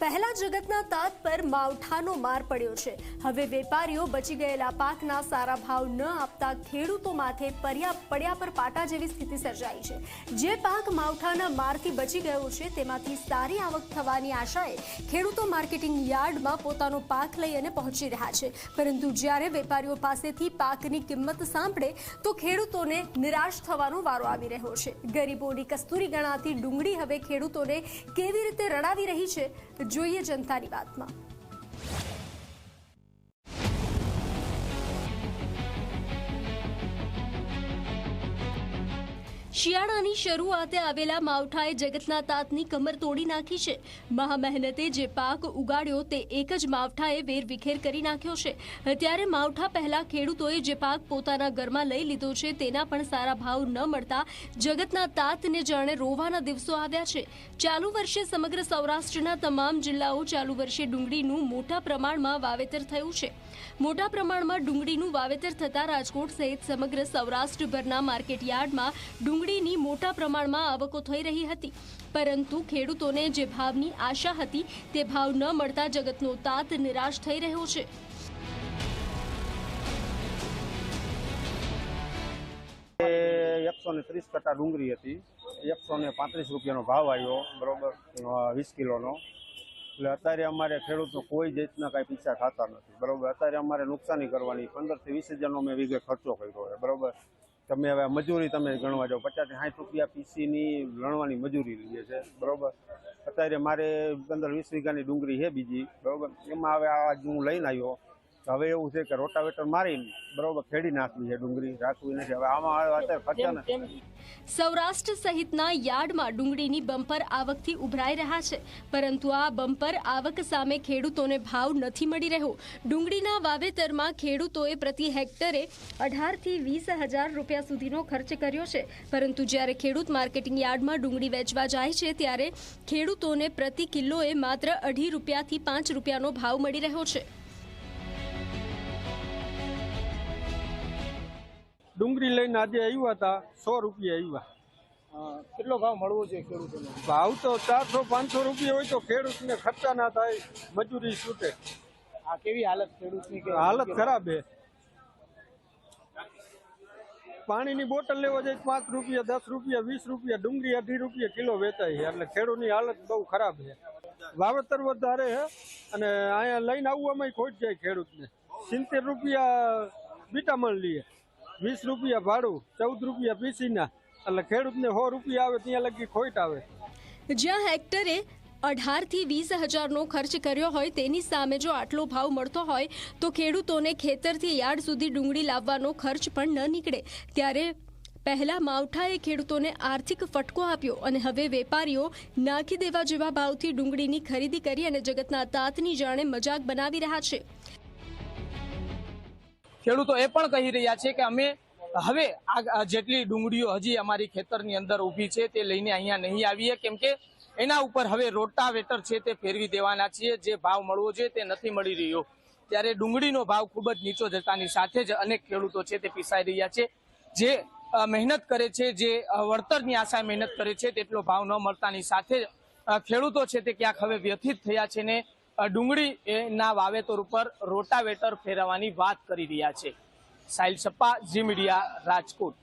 પહેલા જગતના તાત પર માવઠાનો માર પડ્યો છે. હવે વેપારીઓ બચી ગયેલા પાકના સારા ભાવ ન આપતા ખેડૂતો માથે પર્યા, પડ્યા પર પાટા જેવી સ્થિતિ સર્જાઈ છે. જે પાક માવઠાના મારથી બચી ગયો છે, તેમાંથી સારી આવક થવાની આશાએ ખેડૂતો માર્કેટિંગ યાર્ડમાં પોતાનો પાક લઈ અને પહોંચી રહ્યા છે. પરંતુ જ્યારે વેપારીઓ પાસેથી પાકની કિંમત સાંભળે, તો ખેડૂતોને નિરાશ થવાનો વારો આવી રહ્યો છે. ગરીબોની કસ્તુરી ગણાતી ડુંગળી હવે ખેડૂતોને કેવી રીતે રડાવી રહી છે? જોઈએ જનતાની વાતમાં. શિયાળાની શરૂઆતે આવેલા માવઠાએ જગતના તાતની કમર તોડી નાખી છે. મહા મહેનતે જે પાક ઉગાડ્યો તે એક જ માવઠાએ વેરવિખેર કરી નાખ્યો છે. ત્યારે માવઠા પહેલા ખેડૂતોએ જે પાક પોતાના ઘરમાં લઈ લીધો છે તેના પણ સારા ભાવ ન મળતા જગતના તાતને જાણે રોવાના દિવસો આવ્યા છે. ચાલુ વર્ષે સમગ્ર સૌરાષ્ટ્રના તમામ જિલ્લાઓ ચાલુ વર્ષે ડુંગળીનું મોટા પ્રમાણમાં વાવેતર થયું છે. મોટા પ્રમાણમાં ડુંગળીનું વાવેતર થતા રાજકોટ સહિત સમગ્ર સૌરાષ્ટ્રભરના માર્કેટ યાર્ડમાં ડુંગળીની મોટા પ્રમાણમાં આવકો થઈ રહી હતી. પરંતુ ખેડૂતોને જે ભાવની આશા હતી તે ભાવ ન મળતા જગતનો તાત નિરાશ થઈ રહ્યો છે. એકસો ને ત્રીસ કટ્ટા ડુંગળી હતી. એકસો ને પાંત્રીસ રૂપિયાનો ભાવ આવ્યો, બરોબર વીસ કિલોનો. એટલે અત્યારે અમારે ખેડૂતનો કોઈ જાતના કાંઈ પૈસા ખાતા નથી, બરોબર. અત્યારે અમારે નુકસાની કરવાની પંદરથી વીસ હજારનો મેં વીઘે ખર્ચો કર્યો છે બરોબર. તમે હવે મજૂરી તમે ગણવા જાઓ. પચાસથી સાઠ રૂપિયા પીસીની લણવાની મજૂરી લઈએ છે. બરોબર? અત્યારે મારે પંદર વીસ વીઘાની ડુંગળી છે બીજી. બરોબર? એમાં હવે આ હું લઈને આવ્યો. હવે એવું છે કે રોટાવેટર મારીને બરોબર ખેડી નાખવી છે ડુંગળી રાખવી નથી. હવે આમાં અત્યારે ખર્ચા નથી સૌરાષ્ટ્ર સહિતના યાર્ડમાં ડુંગળીની બમ્પર આવકથી ઉભરાઈ રહ્યા છે. પરંતુ આ બમ્પર આવક સામે ખેડૂતોને ભાવ નથી મળી રહ્યો. ડુંગળીના વાવેતરમાં ખેડૂતોએ પ્રતિ હેક્ટરે અઢારથી વીસ હજાર રૂપિયા સુધીનો ખર્ચ કર્યો છે. પરંતુ જ્યારે ખેડૂત માર્કેટિંગ યાર્ડમાં ડુંગળી વેચવા જાય છે ત્યારે ખેડૂતોને પ્રતિ કિલોએ માત્ર અઢી રૂપિયાથી પાંચ રૂપિયાનો ભાવ મળી રહ્યો છે. ડુંગળી લઈને આજે આવ્યા હતા સો રૂપિયા આવ્યા. કેટલો ભાવ મળવો છે ખેડૂતોને? ભાવ તો ચારસો પાંચસો રૂપિયા હોય તો ખેડૂતને ખર્ચા ના થાય મજૂરી છૂટે. આ કેવી હાલત ખેડૂતની હાલત ખરાબ છે. પાણીની બોટલ લેવા જાય પાંચ રૂપિયા દસ રૂપિયા વીસ રૂપિયા ડુંગળી અઢી રૂપિયા કિલો વેચાય છે. એટલે ખેડૂતની હાલત બહુ ખરાબ છે. વાવેતર વધારે છે અને અહીંયા લઈને આવવામાં ખોટ જાય ખેડૂતને. સિત્તેર રૂપિયા વિટામિન લઈએ વીસ રૂપિયા ભાડું, ચૌદ રૂપિયા પીસીના. એટલે ખેડૂતને સો રૂપિયા આવે, ત્યાં લગી ખોટ આવે. જ્યાં હેક્ટરે અઢારથી વીસ હજારનો ખર્ચ કર્યો હોય, તેની સામે જો આટલો ભાવ મળતો હોય, તો ખેડૂતોને ખેતરથી યાર્ડ સુધી ડુંગળી લાવવાનો ખર્ચ પણ ન નીકળે. ત્યારે પહેલા માવઠાએ ખેડૂતોને આર્થિક ફટકો આપ્યો અને હવે વેપારીઓ નાખી દેવા જેવા ભાવથી ડુંગળીની ખરીદી કરી અને જગતના તાતની જાણે મજાક બનાવી રહ્યા છે. ખેડૂતો એ પણ કહી રહ્યા છે કે અમે હવે આ જેટલી ડુંગળીઓ હજી અમારી ખેતરની અંદર ઊભી છે તે લઈને અહીંયા નહીં આવીએ, કેમ કે એના ઉપર હવે રોટાવેટર છે તે ફેરવી દેવાના છીએ, જે ભાવ મળવો જોઈએ તે નથી મળી રહ્યો. ત્યારે ડુંગળીનો ભાવ ખૂબ જ નીચો જતાની સાથે જ અનેક ખેડૂતો છે તે પીસાઈ રહ્યા છે. જે મહેનત કરે છે, જે વળતરની આશાએ મહેનત કરે છે, તેટલો ભાવ ન મળતાની સાથે જ ખેડૂતો છે તે ક્યાંક હવે વ્યથિત થયા છે ને અ, ડુંગળી ના વાવેતર ઉપર રોટાવેટર ફેરવવાની વાત કરી રહ્યા છે. સાહિલ સપ્પા ઝી મીડિયા રાજકોટ.